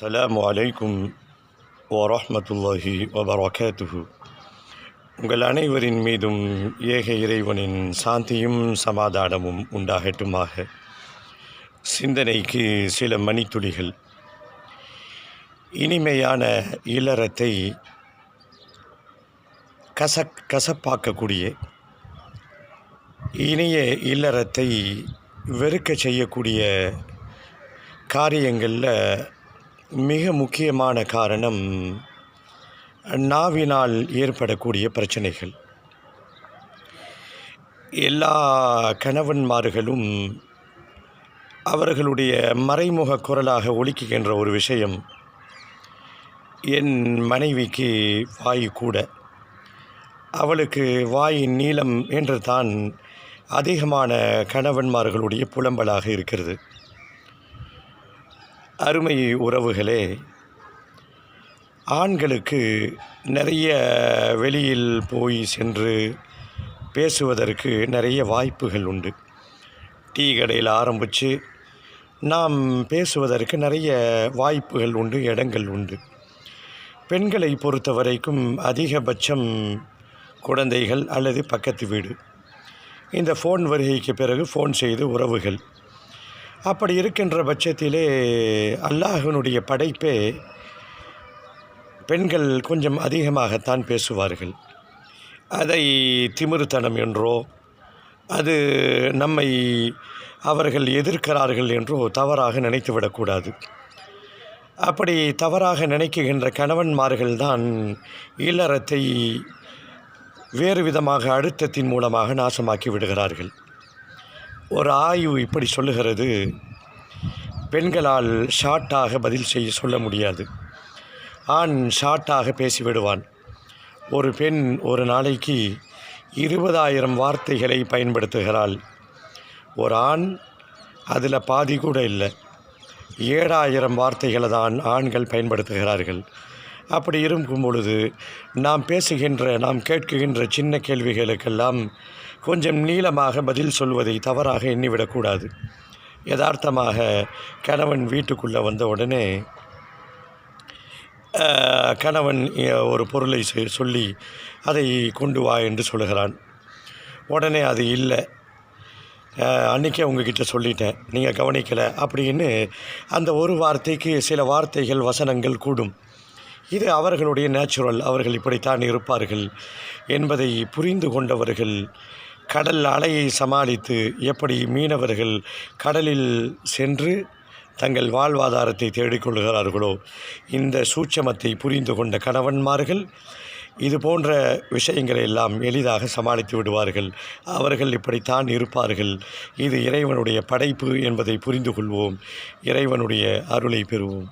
அஸ்ஸலாமு அலைக்கும் வரஹ்மத்துல்லாஹி வபரகாத்துஹு உங்கள் அனைவரின் மீதும் ஏக இறைவனின் சாந்தியும் சமாதானமும் உண்டாகட்டுமாக. சிந்தனைக்கு சில மணித்துளிகள். இனிமையான இல்லறத்தை கசக் கசப்பாக்கக்கூடிய இனிய இல்லறத்தை வெறுக்க செய்யக்கூடிய காரியங்களில் மிக முக்கியமான காரணம் நாவினால் ஏற்படக்கூடிய பிரச்சனைகள். எல்லா கணவன்மார்களும் அவர்களுடைய மறைமுக குரலாக ஒழிக்குகின்ற ஒரு விஷயம் என் மனைவிக்கு வாய் கூட. அவளுக்கு வாயின் நீளம் என்று தான் அதிகமான கணவன்மார்களுடைய புலம்பலாக இருக்கிறது. அருமை உறவுகளே ஆண்களுக்கு நிறைய வெளியில் போய் சென்று பேசுவதற்கு நிறைய வாய்ப்புகள் உண்டு. டீ கடையில் ஆரம்பித்து நாம் பேசுவதற்கு நிறைய வாய்ப்புகள் உண்டு இடங்கள் உண்டு. பெண்களை பொறுத்த வரைக்கும் அதிகபட்சம் குழந்தைகள் அல்லது பக்கத்து வீடு. இந்த ஃபோன் வருகைக்கு பிறகு ஃபோன் செய்து உறவுகள். அப்படி இருக்கின்ற பட்சத்திலே அல்லாஹனுடைய படைப்பே பெண்கள் கொஞ்சம் அதிகமாகத்தான் பேசுவார்கள். அதை திமிருத்தனம் என்றோ அது நம்மை அவர்கள் எதிர்க்கிறார்கள் என்றோ தவறாக நினைத்துவிடக்கூடாது அப்படி தவறாக நினைக்குகின்ற கணவன்மார்கள் தான் இல்லறத்தை வேறு விதமாக அழுத்தத்தின் மூலமாக நாசமாக்கி விடுகிறார்கள். ஒரு ஆய்வு இப்படி சொல்லுகிறது. பெண்களால் ஷார்ட்டாக பதில் செய்ய சொல்ல முடியாது. ஆண் ஷார்ட்டாக பேசிவிடுவான். ஒரு பெண் ஒரு நாளைக்கு இருபதாயிரம் வார்த்தைகளை பயன்படுத்துகிறாள். ஒரு ஆண் அதில் பாதி கூட இல்லை. ஏழாயிரம் வார்த்தைகளை தான் ஆண்கள் பயன்படுத்துகிறார்கள். அப்படி இருக்கும் பொழுது நாம் பேசுகின்ற நாம் கேட்குகின்ற சின்ன கேள்விகளுக்கெல்லாம் கொஞ்சம் நீளமாக பதில் சொல்வதை தவறாக எண்ணிவிடக்கூடாது. யதார்த்தமாக கணவன் வீட்டுக்குள்ளே வந்த உடனே கணவன் ஒரு பொருளை சொல்லி அதை கொண்டு வா என்று சொல்லுகிறான். உடனே அது இல்லை. அன்றைக்கே அன்னைக்கே உங்ககிட்ட சொல்லிட்டேன். நீங்கள் கவனிக்கலை. அப்படின்னு அந்த ஒரு வார்த்தைக்கு சில வார்த்தைகள் வசனங்கள் கூடும். இது அவர்களுடைய நேச்சுரல் அவர்கள் இப்படித்தான் இருப்பார்கள் என்பதை புரிந்து கொண்டவர்கள் கடல் அலையை சமாளித்து எப்படி மீனவர்கள் கடலில் சென்று தங்கள் வாழ்வாதாரத்தை தேடிக்கொள்கிறார்களோ இந்த சூட்சமத்தை புரிந்து கொண்ட கணவன்மார்கள் இது போன்ற விஷயங்களை எல்லாம் எளிதாக சமாளித்து விடுவார்கள். அவர்கள் இப்படித்தான் இருப்பார்கள். இது இறைவனுடைய படைப்பு என்பதை புரிந்து கொள்வோம். இறைவனுடைய அருளை பெறுவோம்.